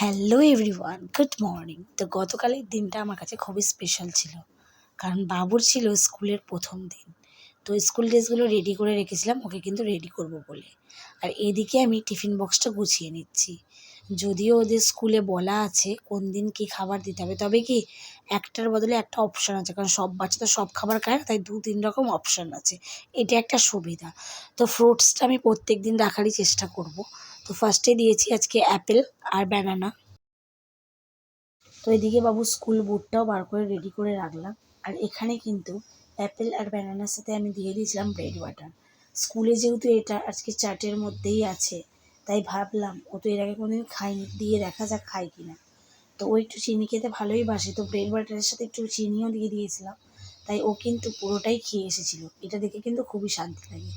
Hello everyone, good morning. তো গতকালের দিনটা আমার কাছে খুবই স্পেশাল ছিল। কারণ বাবুর ছিল স্কুলের প্রথম দিন। তো স্কুল ড্রেসগুলো রেডি করে রেখেছিলাম, ওকে কিন্তু রেডি করব বলে। আর এদিকে আমি টিফিন বক্সটা গুছিয়ে নিচ্ছি। যদিও ওদের স্কুলে বলা আছে কোন দিন কী খাবার দিতে হবে, তবে কি একটার বদলে একটা অপশান আছে। কারণ সব বাচ্চা তো সব খাবার খায় না, তাই দু তিন রকম অপশান আছে। এটা একটা সুবিধা। তো ফ্রুটসটা আমি প্রত্যেক দিন রাখারই চেষ্টা করব। তো ফার্স্টে দিয়েছি আজকে অ্যাপেল আর ব্যানানা তো এদিকে বাবু স্কুল বুটটাও বার করে রেডি করে রাখলাম। আর এখানে কিন্তু অ্যাপেল আর ব্যানানার সাথে আমি দিয়ে দিয়েছিলাম ব্রেড বাটার স্কুলে যেহেতু এটা আজকে চাটের মধ্যেই আছে, তাই ভাবলাম ও তো এর আগে কোনোদিন খাইনি, দিয়ে দেখা যাক খায় কি না তো ও একটু চিনি খেতে ভালোই বাসে, তো ব্রেড বাটারের সাথে একটু চিনিও দিয়ে দিয়েছিলাম। তাই ও কিন্তু পুরোটাই খেয়ে এসেছিল। এটা দেখে কিন্তু খুবই শান্তি লাগে।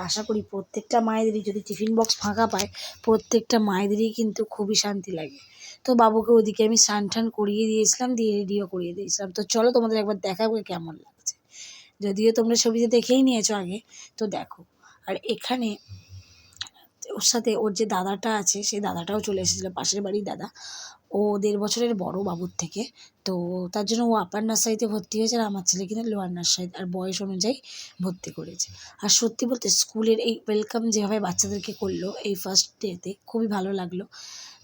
আশা করি প্রত্যেকটা মায়েদেরই যদি টিফিন বক্স ফাঁকা পায়, প্রত্যেকটা মায়েদেরই কিন্তু খুবই শান্তি লাগে। তো বাবুকে ওদিকে আমি স্নান টান করিয়ে দিয়েছিলাম, দিয়ে রেডিও করিয়ে দিয়েছিলাম। তো চলো তোমাদের একবার দেখাবো কেমন লাগছে। যদিও তোমরা ছবিতে দেখেই নিয়েছো আগে, তো দেখো। আর এখানে ওর সাথে ওর যে দাদাটা আছে সেই দাদাটাও চলে এসেছিল, পাশের বাড়ির দাদা। ও দেড় বছরের বড় বাবুর থেকে। তো তার জন্য ও আপার নার্সারিতে ভর্তি হয়েছে আর আমার ছেলে কিনা লোয়ার নার্সারি আর বয়স অনুযায়ী ভর্তি করেছে। আর সত্যি বলতে স্কুলের এই ওয়েলকাম যেভাবে বাচ্চাদেরকে করল এই ফার্স্ট ডেতে খুবই ভালো লাগল।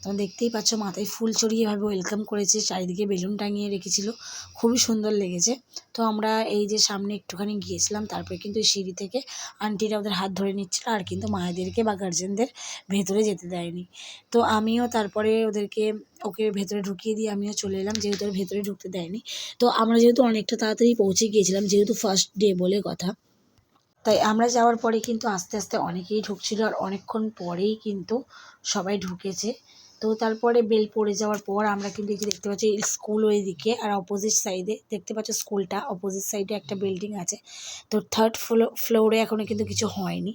তোমরা দেখতেই পাচ্ছ মাথায় ফুল চড়িয়ে এভাবে ওয়েলকাম করেছে, চারিদিকে বেলুন টাঙিয়ে রেখেছিল। খুবই সুন্দর লেগেছে। তো আমরা এই যে সামনে একটুখানি গিয়েছিলাম, তারপরে কিন্তু সিঁড়ি থেকে আন্টিরা ওদের হাত ধরে নিচ্ছিল আর কিন্তু মায়েদেরকে বা গার্জেনদের ভেতরে যেতে দেয়নি। তো আমিও তারপরে ওদেরকে ওকে ভেতরে ঢুকিয়ে দিয়ে আমিও চলে এলাম, যেহেতু ভেতরে ঢুকতে দেয়নি। তো আমরা যেহেতু অনেকটা তাড়াতাড়ি পৌঁছে গিয়েছিলাম, যেহেতু ফার্স্ট ডে বলে কথা। তাই আমরা যাওয়ার পরে কিন্তু আস্তে আস্তে অনেকেই ঢুকছিল, আর অনেকক্ষণ পরেই কিন্তু সবাই ঢুকেছে। তো তারপরে বেল পড়ে যাওয়ার পর আমরা কিন্তু এই দেখতে পাচ্ছি স্কুল ওই দিকে আর অপোজিট সাইডে দেখতে পাচ্ছ স্কুলটা অপোজিট সাইডে একটা বিল্ডিং আছে। তো থার্ড ফ্লো ফ্লোরে এখনও কিন্তু কিছু হয়নি।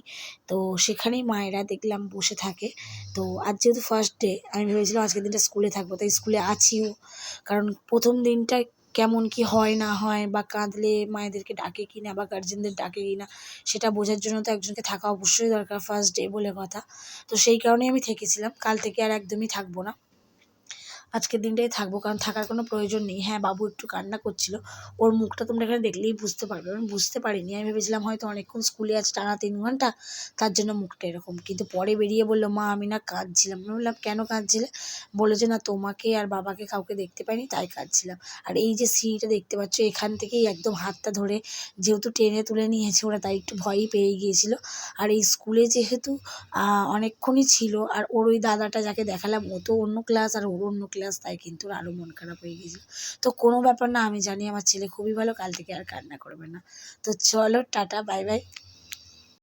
তো সেখানেই মায়েরা দেখলাম বসে থাকে। তো আজ যেহেতু ফার্স্ট ডে আমি ভেবেছিলাম আজকের দিনটা স্কুলে থাকব, তাই স্কুলে আছিও। কারণ প্রথম দিনটা কেমন কি হয় না হয় বা কাঁদলে মায়েদেরকে ডাকে কি না বা গার্জেনদের ডাকে কি না, সেটা বোঝার জন্য তো একজনকে থাকা অবশ্যই দরকার ফার্স্ট ডে বলে কথা। তো সেই কারণেই আমি থেকেছিলাম, কাল থেকে আর একদমই থাকব না। আজকের দিনটাই থাকব, কারণ থাকার কোনো প্রয়োজন নেই। হ্যাঁ বাবু একটু কান্না করছিল। ওর মুখটা তোমরা এখানে দেখলেই বুঝতে পারবে। আমি বুঝতে পারিনি। আমি ভেবেছিলাম হয়তো অনেকক্ষণ স্কুলে আছে, টানা তিন ঘণ্টা, তার জন্য মুখটা এরকম। কিন্তু পরে বেরিয়ে বলল, মা, আমি না কাঁদছিলাম। আমি বললাম, কেন কাঁদছিলে? বলে যে, না, তোমাকে আর বাবাকে কাউকে দেখতে পাইনি, তাই কাঁদছিলাম। আর এই যে সিঁড়িটা দেখতে পাচ্ছ, এখান থেকেই একদম হাতটা ধরে যেহেতু টেনে তুলে নিয়েছে ওরা, তাই একটু ভয়ই পেয়ে গিয়েছিল। আর এই স্কুলে যেহেতু অনেকক্ষণই ছিল, আর ওর ওই দাদাটা যাকে দেখালাম, ও তো অন্য ক্লাস, আর ওর অন্য ক্লাস তাই কিন্তু আরও মন খারাপ হয়ে গেছিল। তো কোনো ব্যাপার না, আমি জানি আমার ছেলে খুবই ভালো, কাল থেকে আর কান্না করবে না। তো চলো, টাটা বাই বাই